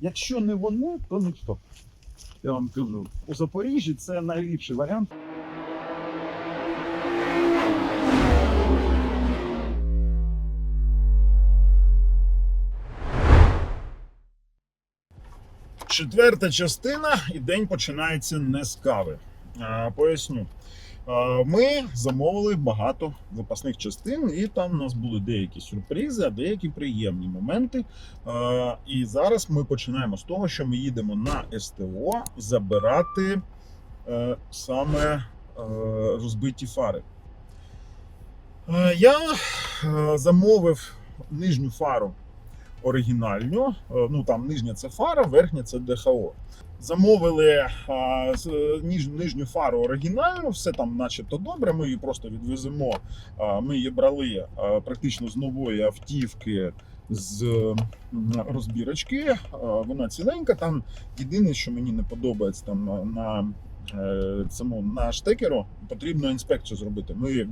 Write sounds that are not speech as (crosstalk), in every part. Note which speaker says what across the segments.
Speaker 1: Якщо не вони, то ніхто. Я вам кажу, у Запоріжжі це найліпший варіант. Четверта частина, і день починається не з кави. А, поясню. Ми замовили багато запасних частин, і там у нас були деякі сюрпризи, а деякі приємні моменти. І зараз ми починаємо з того, що ми їдемо на СТО забирати е, саме е, розбиті фари. Е, Я замовив нижню фару оригінальну. Е, Ну там нижня це фара, верхня це ДХО. Замовили а, з- ніж, нижню фару оригінальну, все там, начебто, добре. Ми її просто відвеземо. А, Ми її брали а, практично з нової автівки з розбірочки. Вона ціленька. Там єдине, що мені не подобається, там на, е, цьому на штекеру потрібно інспекцію зробити. Ми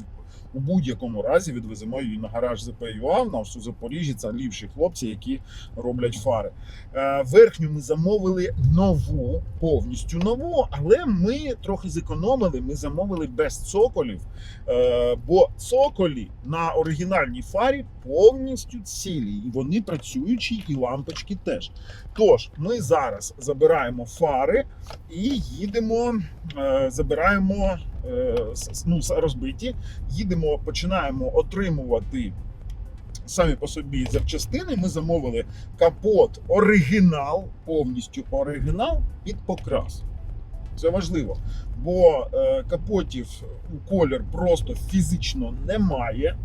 Speaker 1: у будь-якому разі відвеземо її на гараж ЗПЮА. У нас у Запоріжжі це ліпші хлопці, які роблять фари. Е, Верхню ми замовили нову, повністю нову, але ми трохи зекономили. Ми замовили без цоколів, е, бо цоколі на оригінальній фарі повністю цілі, і вони працюючі, і лампочки теж. Тож ми зараз забираємо фари і їдемо, е, забираємо ну, розбиті, їдемо, починаємо отримувати. Самі по собі запчастини ми замовили капот оригінал, повністю оригінал під покрас. Це важливо, бо е, капотів у колір просто фізично немає.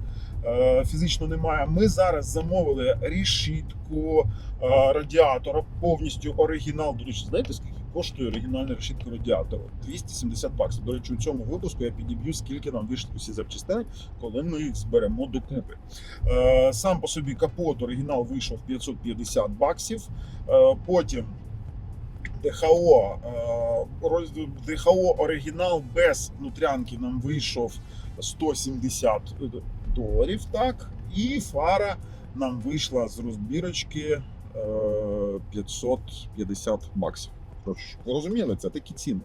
Speaker 1: Е, фізично немає. Ми зараз замовили рішітку е, радіатора, повністю оригінал. До речі, знаєте, скільки коштує оригінальна решітка радіатора? 270 баксів. До речі, у цьому випуску я підіб'ю, скільки нам вийшли усі запчастини, коли ми їх зберемо докупи. Е, Сам по собі капот оригінал вийшов 550 баксів. Е, Потім ДХО, е, ДХО оригінал без нутрянки нам вийшов 170 доларів. Так, і фара нам вийшла з розбірочки е, 550 баксів. Тож, розуміли, це такі ціни.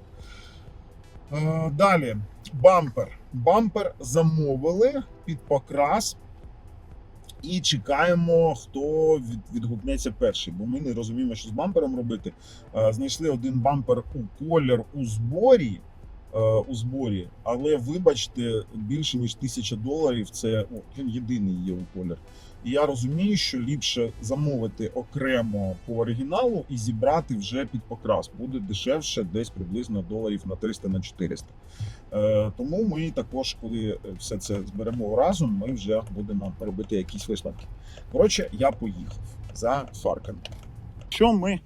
Speaker 1: Е, Далі бампер. Бампер замовили під покрас. І чекаємо, хто відгукнеться перший, бо ми не розуміємо, що з бампером робити. Е, Знайшли один бампер у колір у зборі. е, У зборі, але вибачте, більше ніж тисяча доларів це о, він єдиний є у колір. І я розумію, що ліпше замовити окремо по оригіналу і зібрати вже під покрас. Буде дешевше, десь приблизно доларів на 300 на 400. Е, Тому ми також, коли все це зберемо разом, ми вже будемо робити якісь висновки. Коротше, я поїхав за фарками. Що ми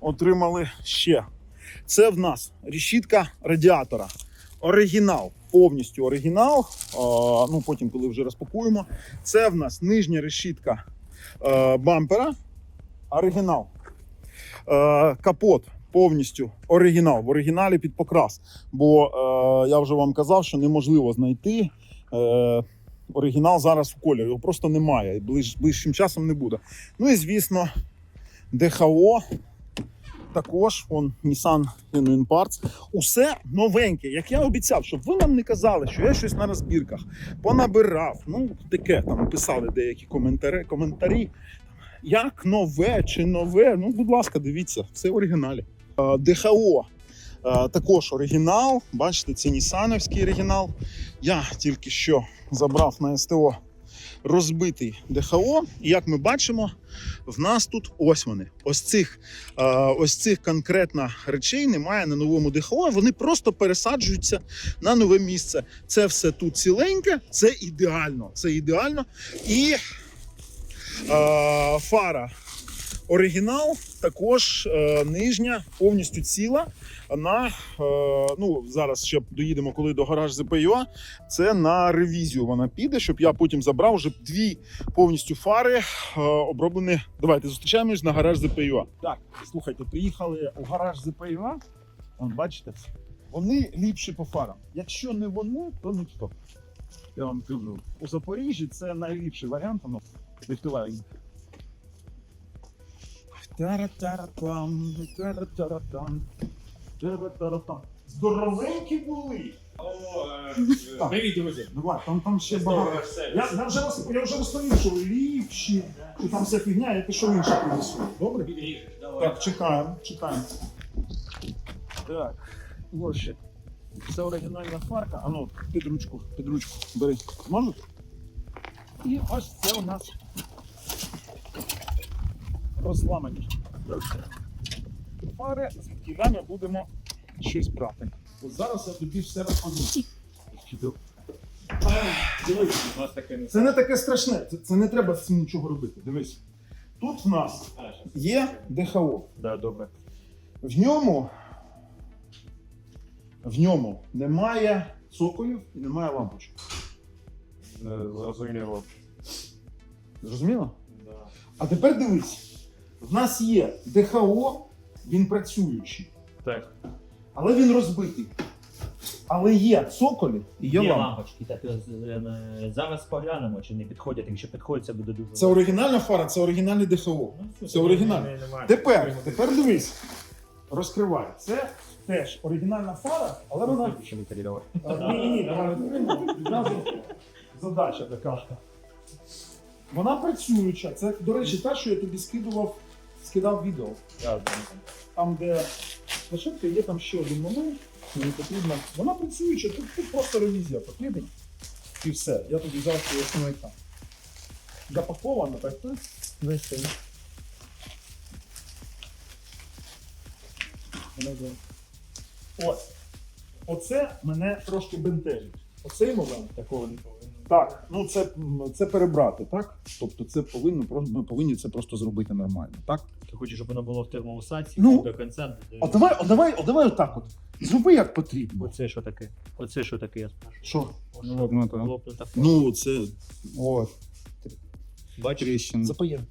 Speaker 1: отримали ще? Це в нас решітка радіатора. Оригінал, повністю оригінал. Ну потім, коли вже розпакуємо, це в нас нижня решітка е, бампера. Оригінал. Е, капот повністю оригінал. В оригіналі під покрас. Бо е, я вже вам казав, що неможливо знайти. Е, Оригінал зараз у кольорі, його просто немає. Ближ, ближчим часом не буде. Ну і звісно, ДХО. Також он Nissan Genuine Parts. Усе новеньке, як я обіцяв, щоб ви нам не казали, що я щось на розбірках понабирав. Ну, таке там писали деякі коментарі. коментарі. Як нове чи нове? Ну, будь ласка, дивіться, все в оригіналі. ДХО також оригінал. Бачите, це Нісановський оригінал. Я тільки що забрав на СТО розбитий ДХО. І як ми бачимо, в нас тут ось вони. Ось цих, е, ось цих конкретно речей немає на новому ДХО. Вони просто пересаджуються на нове місце. Це все тут ціленьке, це ідеально. Це ідеально. І е, фара. Оригінал також е, нижня, повністю ціла. На е, ну зараз ще доїдемо, коли до гараж ЗПЮА. Це на ревізію вона піде, щоб я потім забрав вже дві повністю фари е, оброблені. Давайте зустрічаємось на гараж ЗПЮА. Так, слухайте, приїхали у гараж ЗПЮА. Вон, бачите, вони ліпші по фарам. Якщо не вони, то ніхто. Я вам кажу, у Запоріжжі це найліпший варіант. Ну, відкриваю. Здоровенькі були. Так.
Speaker 2: Привіт, друзі.
Speaker 1: Давай, там, там ще багато. Я, я, вже, роз- я вже розповів, що ліпші, що там вся фігня, я пішов інше принесу. Добре? Так, чекаємо, чекаємо. Так, ось ще. Це оригінальна фарка. А ну, під ручку, під ручку. Бери. Зможеш? І ось це у нас розламані. Фари, звідки ми будемо щось брати. От зараз я тобі все розповім. Дивись,
Speaker 2: У нас таке не
Speaker 1: це не таке страшне, це, це не треба з цим нічого робити. Дивись. Тут в нас є ДХО.
Speaker 2: Да, добре.
Speaker 1: В ньому, в ньому немає цоколів і немає лампочок.
Speaker 2: Зрозуміло.
Speaker 1: Зрозуміло? А тепер дивись: в нас є ДХО, він працюючий,
Speaker 2: Так.
Speaker 1: але він розбитий. Але є цоколі і є,
Speaker 3: Є
Speaker 1: лампа.
Speaker 3: лампочки, так е, е, зараз поглянемо, чи не підходять. Якщо підходять, це буде дуже
Speaker 1: Це оригінальна фара, це оригінальний ДХО.
Speaker 3: Ну,
Speaker 1: Це оригінальне. Тепер, тепер дивись. Розкривай. Це теж оригінальна фара, але вона. Ні, ні, ні, давай відкриємо. Відразу задача така. Вона працююча. Це, до речі, та, що я тобі скидував, скидав відео. Там, де спочатку є там ще один момент, мені потрібно. Вона працююча, тут, тут просто ревізія потрібна. І все. Я тобі зараз поясню як там. Запаковано, так? так? Весь Ось. Оце мене трошки бентежить. Оцей момент.
Speaker 2: Такого не повинно.
Speaker 1: Так, ну це, це перебрати, так? Тобто це повинно, ми повинні це просто зробити нормально, так?
Speaker 3: Ти хочеш, щоб воно було в термоусадці
Speaker 1: Ну.
Speaker 3: до кінця.
Speaker 1: О, давай, о, давай, о, давай отак от. Зроби як потрібно.
Speaker 3: Оце що таке? Оце що таке, я спрашиваю.
Speaker 1: Що?
Speaker 2: Ну, ну, то.
Speaker 3: Лопнута
Speaker 1: Ну, це. От.
Speaker 3: Бачиш.
Speaker 1: Запаяти.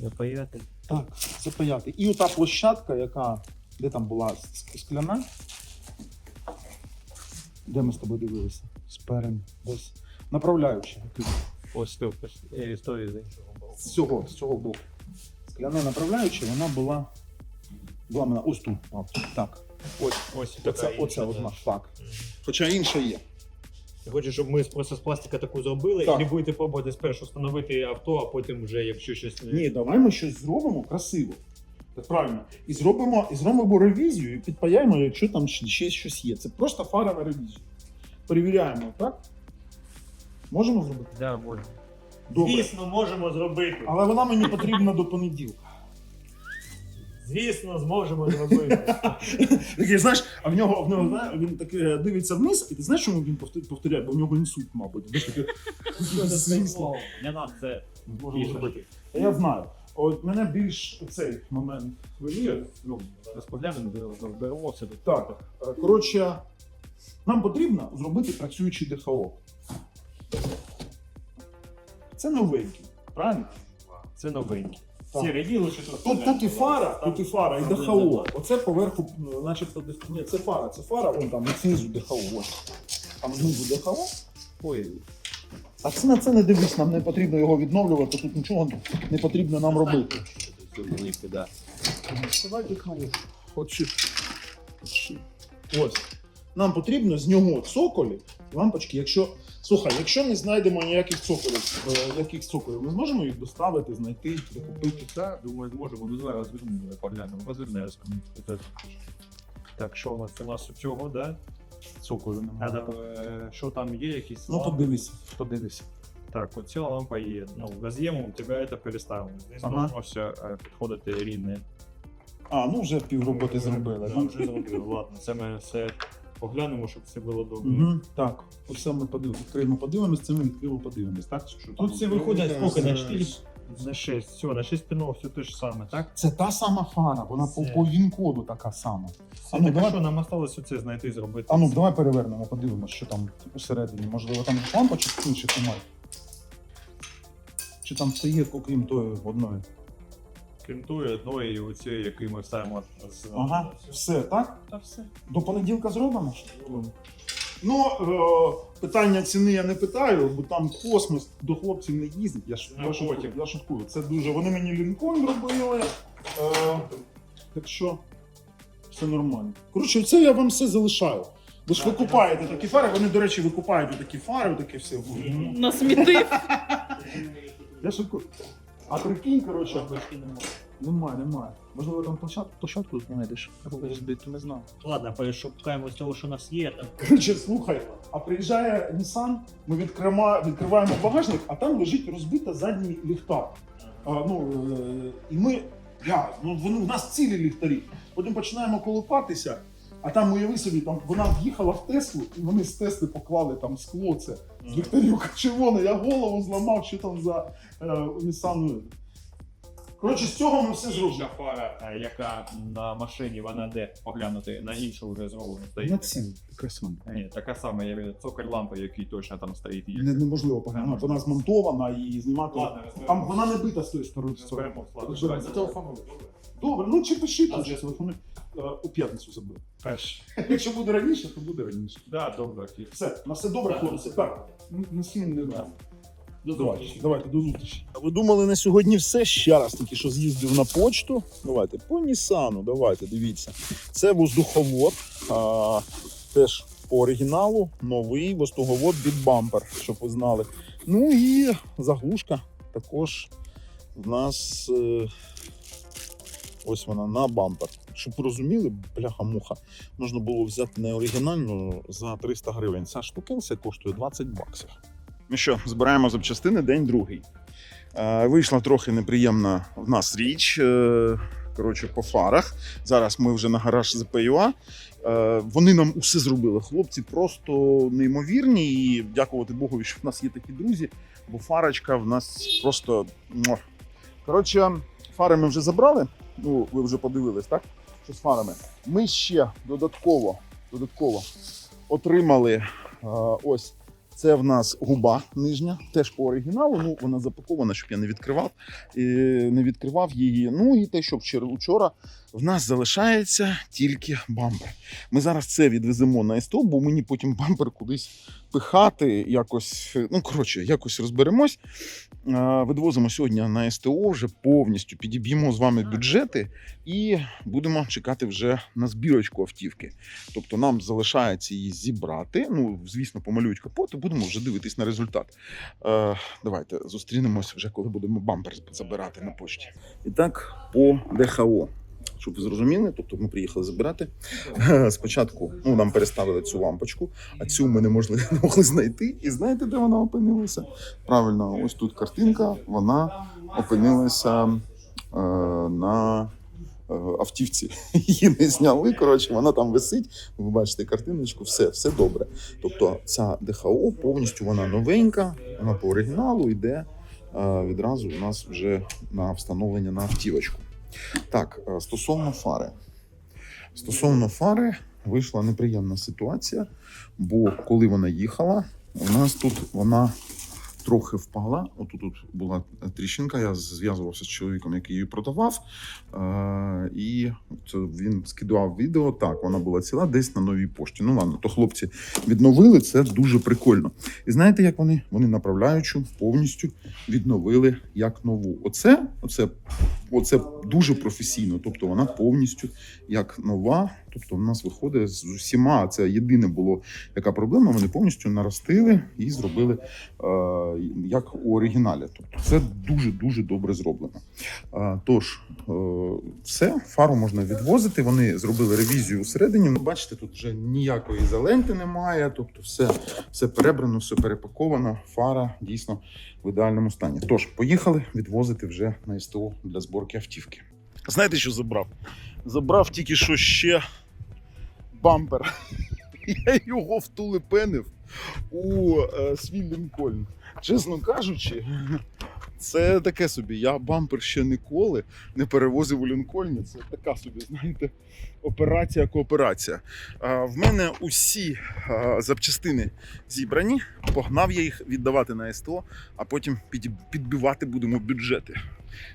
Speaker 3: запаяти.
Speaker 1: Так, запаяти. І ота площадка, яка. Де там була скляна? Де ми з тобою дивилися? Сперем. Десь. Направляючи.
Speaker 3: Ось е, історія з іншого боку.
Speaker 1: З цього, з цього боку. Скляна направляюча, вона була. Була ось тут. От, так. Ось.
Speaker 3: Ось
Speaker 1: Оце,
Speaker 3: така
Speaker 1: оце
Speaker 3: інша,
Speaker 1: одна. Так. Хоча інша є.
Speaker 3: Ти хочеш, щоб ми просто з пластика таку зробили,
Speaker 1: Так.
Speaker 3: і будете пробувати спершу встановити авто, а потім вже, якщо щось не-
Speaker 1: Ні, давай ми щось зробимо красиво. Так правильно. І зробимо, і зробимо ревізію і підпаяємо, якщо там ще ще щось є. Це просто фара на ревізію. Перевіряємо, так? Можемо зробити?
Speaker 3: Да, можна.
Speaker 1: Добре.
Speaker 3: Звісно, можемо зробити.
Speaker 1: Але вона мені потрібна до понеділка.
Speaker 3: Звісно, зможемо зробити. (laughs)
Speaker 1: Такий, знаєш, а в нього, в нього знає, він таки дивиться вниз, і ти знаєш, чому він повтор- повторяє? Бо в нього інсульт, мабуть. Знаєш, таке.
Speaker 3: Для нас це
Speaker 1: Можемо зробити. Та Я знаю. От мене більш цей момент хвилює. Ну,
Speaker 3: розповідаємо, розберемо все тут.
Speaker 1: Так, е, коротше, нам потрібно зробити працюючий ДХО. Це новенький, правильно?
Speaker 3: Це.
Speaker 1: Так.
Speaker 3: Що тут.
Speaker 1: Тут, і фара, тут і фара, і ДХО. Оце поверху, ну, начебто, ні, це фара, це фара, вон там, знизу ДХО. Ось. Там знизу ДХО. Ой. А це на це не дивись, нам не потрібно його відновлювати, тут нічого не потрібно нам робити. Давай ДХО. Ось. Нам потрібно з нього цоколі, лампочки, якщо. Слухай, якщо не знайдемо ніяких цоколів, е, яких цоколів, ми зможемо їх доставити, знайти, прикупити.
Speaker 2: Так, думаю, зможемо. Ну, зараз розвернемо, поглянемо. Розвернемо.
Speaker 3: Так, що у нас? Це у нас у цього, да?
Speaker 1: Цоколів
Speaker 3: А,
Speaker 1: немає.
Speaker 3: да.
Speaker 2: Е, Що там є, якісь
Speaker 1: Ну
Speaker 2: лампи?
Speaker 1: подивися, подивися.
Speaker 3: Так, оця лампа є. Ну, роз'ємом тебе це переставимо. Здесь
Speaker 1: Ага.
Speaker 3: все е, підходити рідне.
Speaker 1: А, ну вже півроботи зробили.
Speaker 3: Да, вже зробили. Ладно, це ми все поглянемо, щоб все було добре.
Speaker 1: Угу. Так, оце ми подивимося. Відкриємо, подивимось, це ми відкриємо, подивимось. Так? Що там?
Speaker 3: Тут все виходить скільки на 4? На 6. Все, на 6 пінов все те ж саме, так?
Speaker 1: Це та сама фара, вона по,
Speaker 3: Це-
Speaker 1: по він-коду така сама.
Speaker 3: А
Speaker 1: ну, давай-
Speaker 3: що нам осталось оце знайти зробити?
Speaker 1: А ну, давай перевернемо, подивимось, що там усередині. Можливо, там лампочок інших немає. Чи там все є, окрім тої одної?
Speaker 2: Крім тої одної, і оці, які ми ставимо з
Speaker 1: Ага, все, так?
Speaker 3: Та все.
Speaker 1: До понеділка зробимо? Ну, е, питання ціни я не питаю, бо там космос до хлопців не їздить. Я, ш-
Speaker 2: Ну,
Speaker 1: я, шуткую, я шуткую. Це дуже. Вони мені лінкольн робили. Е, так що все нормально. Коротше, це я вам все залишаю. Ви ж викупаєте такі фари, вони, до речі, викупають такі фари, таке все.
Speaker 4: Насмітив.
Speaker 1: Я шуткую. А прикинь, коротше, немає, немає. немає. Можливо, там площадку, площадку знайдеш. Розбити, не знаю.
Speaker 3: Ладно, перешукаємо з того, що у нас є. Там.
Speaker 1: Коротше, слухай, а приїжджає Nissan, ми відкрима, відкриваємо багажник, а там лежить розбита задній ліхтар. А, ну, е, і ми, я, ну, вони, у нас цілі ліхтарі. Потім починаємо колупатися, а там уяви собі, там вона в'їхала в Теслу, і вони з Тесли поклали там скло це з ліхтарів червоне. Я голову зламав, що там за е, Nissan. Коротше, з цього ми все зробимо.
Speaker 2: Інша фара, е, яка на машині, вона де поглянути на іншу вже зроблено
Speaker 1: На
Speaker 2: стоїть.
Speaker 1: цім, така сама.
Speaker 2: Ні, така сама, я від цоколь лампи, який точно там стоїть. Є.
Speaker 1: Не- Неможливо погано. Вона змонтована і знімати.
Speaker 2: Ладно,
Speaker 1: Там вона не бита з тої сторони.
Speaker 2: Розберемо, ладно,
Speaker 1: Розберемо.
Speaker 2: давай.
Speaker 1: Телефону. Добре, ну чи пиши там телефони. Е, У п'ятницю забив.
Speaker 2: Перш. (laughs)
Speaker 1: Якщо буде раніше, то буде раніше.
Speaker 2: Да, добре.
Speaker 1: Все, на все добре, хлопці. Так, на сім не да. Давайте, давайте, до зустрічі. Ви думали на сьогодні все? Ще раз тільки що з'їздив на почту. Давайте, по Нісану, давайте, дивіться. Це воздуховод. А, теж по оригіналу новий воздуховод від бампер, щоб ви знали. Ну і заглушка також в нас. е, Ось вона на бампер. Щоб ви розуміли, бляха-муха, можна було взяти не оригінальну за 300 гривень. Ця штукенця коштує 20 баксів. Ну що, збираємо запчастини день другий. Е, вийшла трохи неприємна в нас річ. Е, коротше, по фарах. Зараз ми вже на гараж ЗПЮА. Е, вони нам усе зробили. Хлопці просто неймовірні. І дякувати Богові, що в нас є такі друзі, бо фарочка в нас просто. Коротше, фари ми вже забрали. Ну, ви вже подивились, так? Що з фарами. Ми ще додатково, додатково отримали е, ось це в нас губа нижня, теж по оригіналу. Ну, вона запакована, щоб я не відкривав, е, не відкривав її. Ну і те, що вчора в нас залишається тільки бампер. Ми зараз це відвеземо на СТО, бо мені потім бампер кудись пихати, якось, ну коротше, якось розберемось. Е, Відвозимо сьогодні на СТО, вже повністю підіб'ємо з вами бюджети і будемо чекати вже на збірочку автівки. Тобто нам залишається її зібрати. Ну, звісно, помалюють капот і будемо вже дивитись на результат. Е, давайте зустрінемось вже, коли будемо бампер забирати на пошті. І так, по ДХО. Щоб ви зрозуміли, тобто ми приїхали забирати. (laughs) Спочатку ну, нам переставили цю лампочку, а цю ми не могли, (laughs) не могли знайти. І знаєте, де вона опинилася? Правильно, ось тут картинка, вона опинилася е, на е, автівці. (laughs) Її не зняли. Коротше, вона там висить. Ви бачите картиночку, все, все добре. Тобто ця ДХО повністю вона новенька, вона по оригіналу йде е, відразу у нас вже на встановлення на автівочку. Так, е, стосовно фари. Стосовно фари вийшла неприємна ситуація, бо коли вона їхала, у нас тут вона трохи впала. Отут тут була тріщинка. Я зв'язувався з чоловіком, який її продавав. Е, і це він скидував відео. Так, вона була ціла десь на новій пошті. Ну ладно, то хлопці відновили це дуже прикольно. І знаєте, як вони? Вони направляючу повністю відновили як нову. Оце, оце, оце дуже професійно. Тобто вона повністю як нова. Тобто, в нас виходить з усіма. Це єдине було яка проблема. Вони повністю наростили і зробили е, як у оригіналі. Тобто, це дуже дуже добре зроблено. Тож, е, все, фару можна відвозити. Вони зробили ревізію всередині. Ну, Бачите, тут вже ніякої заленти немає. Тобто, все, все перебрано, все перепаковано. Фара дійсно в ідеальному стані. Тож, поїхали відвозити вже на СТО для зборки автівки. Знаєте, що забрав? Забрав тільки що ще бампер. Я його втулепенив у е, свій Лінкольн. Чесно кажучи, це таке собі. Я бампер ще ніколи не перевозив у Лінкольні. Це така собі, знаєте, операція кооперація. А, в мене усі а, запчастини зібрані. Погнав я їх віддавати на СТО, а потім під, підбивати будемо бюджети.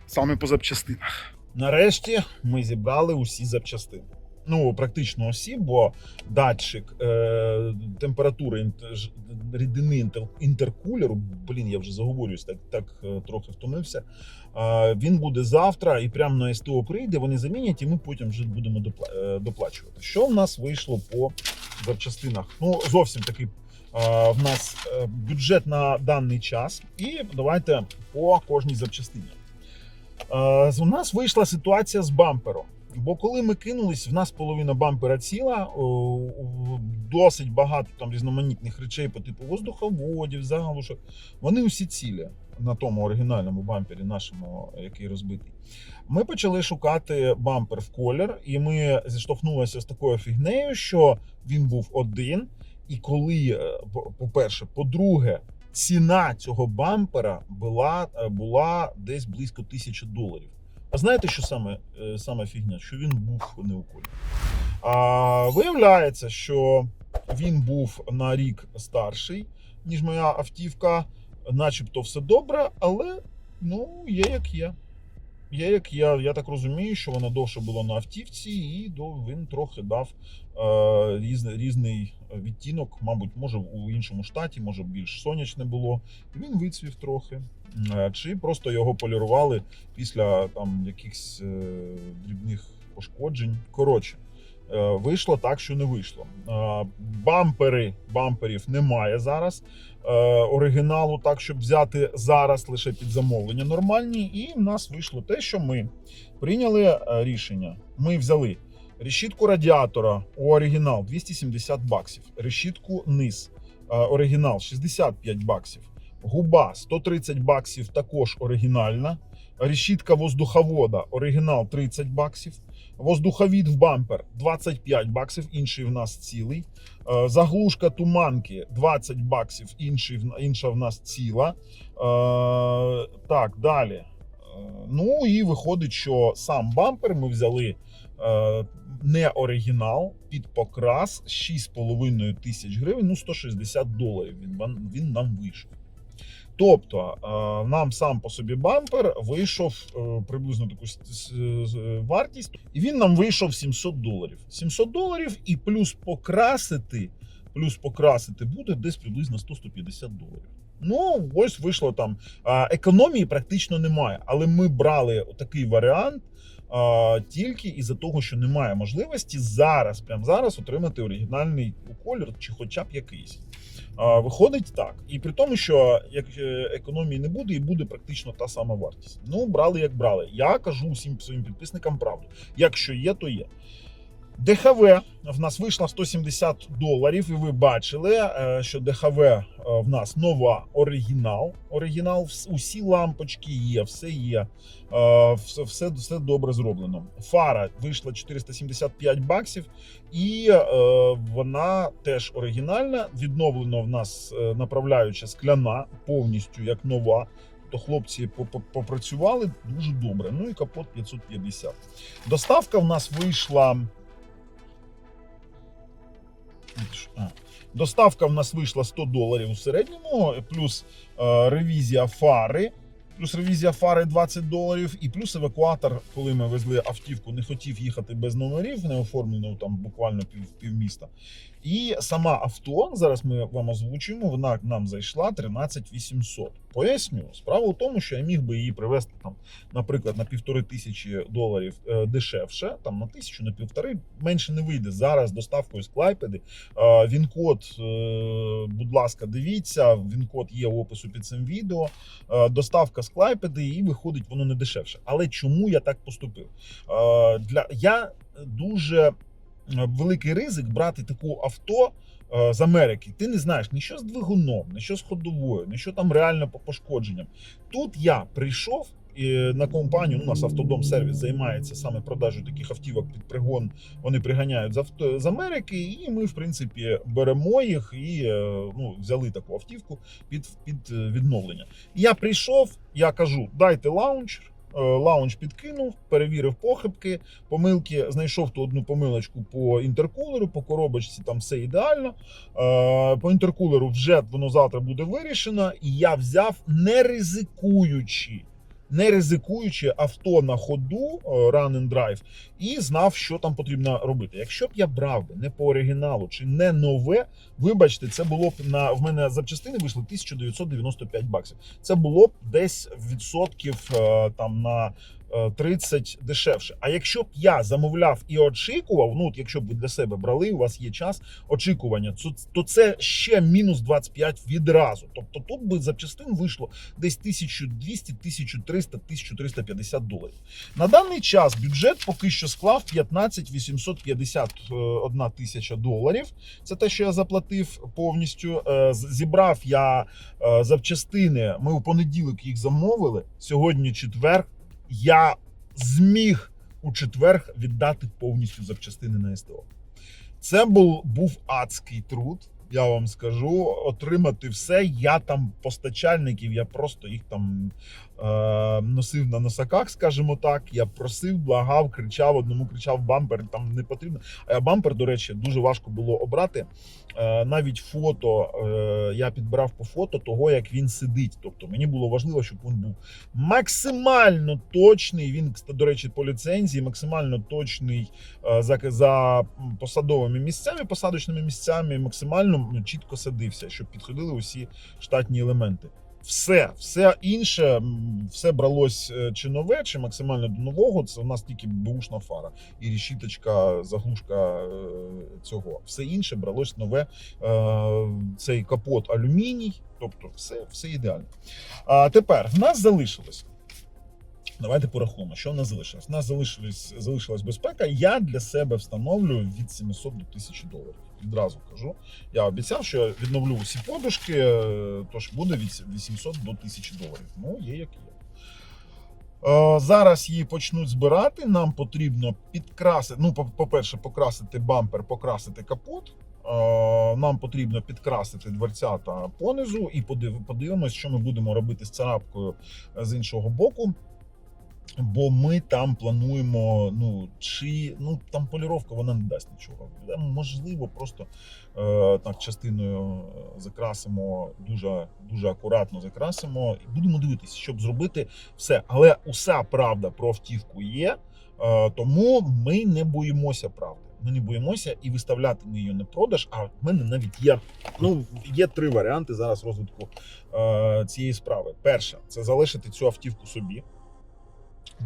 Speaker 1: Саме по запчастинах. Нарешті ми зібрали усі запчастини. Ну, практично осіб, бо датчик е, температури інт- рідини інтер- інтеркулеру, блін, я вже заговорююсь, так, так е, трохи втомився. Е, він буде завтра і прямо на СТО прийде, вони замінять, і ми потім вже будемо допла- е, доплачувати. Що в нас вийшло по запчастинах? Ну, зовсім такий в нас е, бюджет на даний час. І давайте по кожній запчастині. У нас вийшла ситуація з бампером. Бо коли ми кинулись, в нас половина бампера ціла, досить багато там різноманітних речей по типу воздуховодів, заглушок. Вони усі цілі на тому оригінальному бампері, нашому, який розбитий. Ми почали шукати бампер в колір, і ми зіштовхнулися з такою фігнею, що він був один. І коли, е, по- по-перше, по-друге, ціна цього бампера була, е, була десь близько тисячі доларів. А знаєте, що саме, е, саме фігня? Що він був не у колі. А, виявляється, що він був на рік старший, ніж моя автівка, начебто все добре, але ну, є як є. Є як я Я так розумію, що воно довше було на автівці, і до, він трохи дав е, різний, різний відтінок, мабуть, може у іншому штаті, може більш сонячне було. І він вицвів трохи. Е, Чи просто його полірували після там якихось е, дрібних пошкоджень. Коротше, вийшло так, що не вийшло. Е, бампери, бамперів немає зараз. Е, оригіналу, так, щоб взяти зараз лише під замовлення нормальні. І в нас вийшло те, що ми прийняли е, рішення. Ми взяли решітку радіатора у оригінал 270 баксів, решітку низ е, оригінал 65 баксів. Губа 130 баксів, також оригінальна. Решітка воздуховода, оригінал 30 баксів. Воздуховід в бампер 25 баксів, інший в нас цілий. Е, Заглушка туманки 20 баксів, інший, інша в нас ціла. Е, Так, далі. Е, Ну і виходить, що сам бампер ми взяли не оригінал під покрас 6,5 тисяч гривень, ну 160 доларів. Він, він нам вийшов. Тобто е, нам сам по собі бампер вийшов е, приблизно таку з- вартість, і він нам вийшов 700 доларів. 700 доларів і плюс покрасити, плюс покрасити буде десь приблизно 100-150 доларів. Ну, ось вийшло там. Економії практично немає, але ми брали такий варіант. Тільки із-за того, що немає можливості зараз, прямо зараз, отримати оригінальний колір чи хоча б якийсь. Виходить так. І при тому, що як е, економії не буде, і буде практично та сама вартість. Ну, брали як брали. Я кажу всім своїм підписникам правду. Якщо є, то є. ДХВ в нас вийшло 170 доларів, і ви бачили, е, що ДХВ е, в нас нова оригінал. Оригінал, усі лампочки є, все є, е, все, все, все добре зроблено. Фара вийшла 475 баксів, і вона теж оригінальна. Відновлено в нас направляюча скляна, повністю як нова. То хлопці по- по- попрацювали дуже добре. Ну і капот 550. Доставка в нас вийшла. Доставка в нас вийшла 100 доларів у середньому, плюс е, ревізія фари. Плюс ревізія фари 20 доларів, і плюс евакуатор, коли ми везли автівку, не хотів їхати без номерів, не оформлено там буквально пів, півміста. І сама авто, зараз ми вам озвучуємо, вона нам зайшла 13 800. Поясню, справа в тому, що я міг би її привезти там, наприклад, на півтори тисячі доларів е, дешевше, там на тисячу, на півтори менше не вийде. Зараз доставкою з Клайпеди. Е, Він-код, е, будь ласка, дивіться. Він-код є в опису під цим відео. Доставка з Клайпеди, і виходить воно не дешевше. Але чому я так поступив? Для я дуже великий ризик брати таку авто. е, З Америки ти не знаєш ні що з двигуном, ні що з ходовою, ні що там реально по пошкодженням. Тут я прийшов е, на компанію. Ну, у нас автодом сервіс займається саме продажею таких автівок під пригон. Вони приганяють з авто з Америки, і ми, в принципі, беремо їх і е, ну, взяли таку автівку під, під е, відновлення. Я прийшов, я кажу, дайте лаунчер. Е, Лаунч підкинув, перевірив похибки, помилки, знайшов ту одну помилочку по інтеркулеру, по коробочці там все ідеально. Е, По інтеркулеру вже воно завтра буде вирішено, і я взяв, не ризикуючи, не ризикуючи авто на ходу е, run and drive, і знав, що там потрібно робити. Якщо б я брав би не по оригіналу чи не нове, вибачте, це було б на в мене запчастини вийшли 1995 баксів. Це було б десь відсотків е, там на 30 дешевше. А якщо б я замовляв і очікував, ну от якщо б ви для себе брали, у вас є час очікування, то, це ще мінус 25 відразу. Тобто тут би запчастин вийшло десь 1200, 1300, 1350 доларів. На даний час бюджет поки що склав 15 851 тисяча доларів. Це те, що я заплатив повністю. Е, Зібрав я е, запчастини. Ми у понеділок їх замовили. Сьогодні четвер. Я зміг у четвер віддати повністю запчастини на СТО. Це був, був адський труд. Я вам скажу, отримати все. Я там постачальників, я просто їх там носив на носаках, скажімо так. Я просив, благав, кричав, одному кричав бампер, там не потрібно. А бампер, до речі, дуже важко було обрати. Е, навіть фото е, я підбирав по фото того, як він сидить. Тобто мені було важливо, щоб він був максимально точний. Він, до речі, по ліцензії, максимально точний е, за, за посадовими місцями, посадочними місцями, максимально ну, чітко садився, щоб підходили усі штатні елементи. Все, все інше, все бралось е, чи нове, чи максимально до нового. Це у нас тільки бушна фара і рішіточка, заглушка е, цього. Все інше бралось нове. е, Цей капот алюміній, тобто все, все ідеально. А тепер в нас залишилось. Давайте порахуємо, що в нас залишилось. В нас залишилась, залишилась безпека. Я для себе встановлюю від 700 до 1000 доларів. Відразу кажу. Я обіцяв, що я відновлю всі подушки, е, тож буде від 800 до 1000 доларів. Ну, є як є. Е, Зараз її почнуть збирати. Нам потрібно підкрасити. Ну, по- по-перше, покрасити бампер, покрасити капот. Е, Нам потрібно підкрасити дверцята понизу і подивимось, що ми будемо робити з царапкою з іншого боку. Бо ми там плануємо, ну чи ну там поліровка вона не дасть нічого. Е, Можливо, просто е, так частиною е, закрасимо дуже дуже акуратно закрасимо і будемо дивитися, щоб зробити все. Але уся правда про автівку є, е, тому ми не боїмося правди. Ми не боїмося і виставляти ми її не продаж. А в мене навіть є ну є три варіанти зараз розвитку е, цієї справи. Перше це залишити цю автівку собі.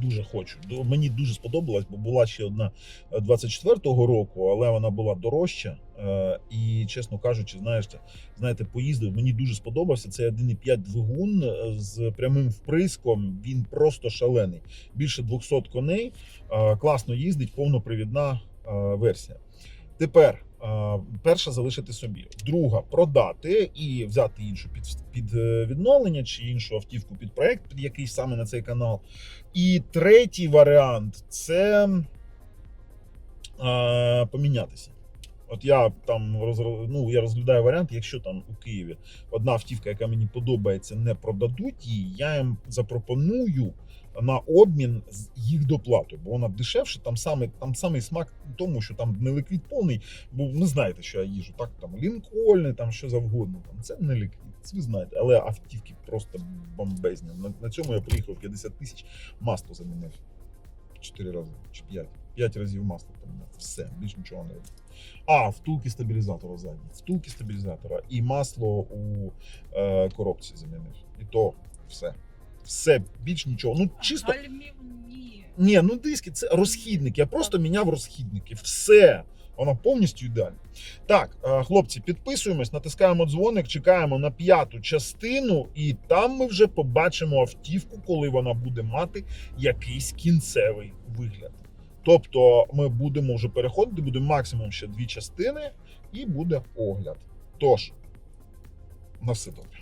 Speaker 1: Дуже хочу. Мені дуже сподобалось, бо була ще одна е, 24-го року, але вона була дорожча. Е, І, чесно кажучи, знаєш, знаєте, поїздив. Мені дуже сподобався. Це 1,5 двигун е, з прямим вприском. Він просто шалений. Більше 200 коней. Е, Класно їздить, повнопривідна е, версія. Тепер е, перша залишити собі, друга продати і взяти іншу під, під е, відновлення чи іншу автівку під проект, під якийсь саме на цей канал. І третій варіант це е, помінятися. От я там ну, я розглядаю варіант, якщо там у Києві одна автівка, яка мені подобається, не продадуть її, я їм запропоную на обмін з їх доплатою, бо вона дешевше, там саме там самий смак тому, що там не ліквід повний, бо ви знаєте, що я їжу, так там лінкольни, там що завгодно. Там це не ліквід, це ви знаєте, але автівки просто бомбезні. На, на цьому я приїхав 50 тисяч, масло замінив 4 рази чи 5. 5 разів масло поміняв. Все, більш нічого не робив. А, втулки стабілізатора задні. Втулки стабілізатора і масло у е, коробці замінив. І то все. Все, більш нічого. Ну, чисто.
Speaker 4: Гальмів ні.
Speaker 1: Ні, ну диски це розхідник. Я просто міняв розхідники. Все. Вона повністю ідеальна. Так, е, хлопці, підписуємось, натискаємо дзвоник, чекаємо на п'яту частину, і там ми вже побачимо автівку, коли вона буде мати якийсь кінцевий вигляд. Тобто ми будемо вже переходити, буде максимум ще дві частини, і буде огляд. Тож, на все добре.